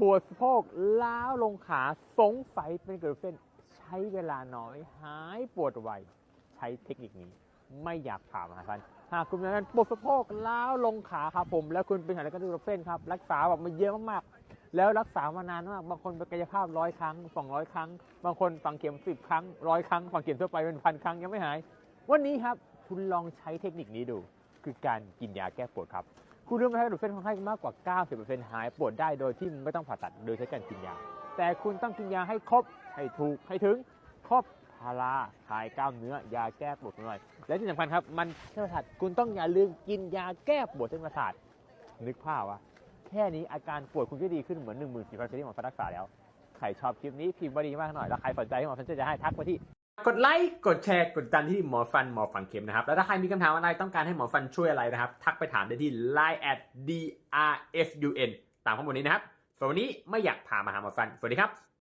ปวดสะโพกล้าลงขาสงสัยเป็นเกิดเส้น ใช้เวลาน้อยหายปวดไว ใช้เทคนิคนี้ ไม่อยากผ่ามหาฟันหากคุณมีอาการปวดสะโพกล้าลงขาครับผม แล้วคุณเป็นอะไรก็ดูเส้นครับ รักษาแบบมาเยอะมากๆ แล้วรักษามานานมากบางคนไปกายภาพร้อยครั้งสองร้อยครั้ง บางคนฝังเข็มสิบครั้งร้อยครั้งฝังเข็มทั่วไปเป็นพันครั้งยังไม่หาย วันนี้ครับคุณลองใช้เทคนิคนี้ดู คือการกินยาแก้ปวดครับ คุณรู้ไมครับกระดูกเส้นคนไข้มากกว่า 90%หายปวดได้โดยที่ไม่ต้องผ่าตัดโดยใช้การกินยา แต่คุณต้องกินยาให้ครบ ให้ถูก ให้ถึง ครบพาราคลายกล้ามเนื้อยาแก้ปวดหน่อย และที่สำคัญครับ มันเส้นประสาทคุณต้องอย่าลืมกินยาแก้ปวดเส้นประสาทนึกภาพวะแค่นี้อาการปวดคุณก็ดีขึ้นเหมือน1 4 0 0 0ที่หมอฟันรักษาแล้ว ใครชอบคลิปนี้พิมพ์มาดีมากหน่อย แล้วใครสนใจให้หมอฟันจะให้ทักมาที่ กดไลค์กดแชร์กดดันที่หมอฟันหมอฝังเข็มนะครับ แล้วถ้าใครมีคำถามอะไรต้องการให้หมอฟันช่วยอะไรนะครับ ทักไปถามได้ที่ line at drfun ตามข้อมูลนี้นะครับส่วนวันนี้ไม่อยากพามาหาหมอฟัน สวัสดีครับ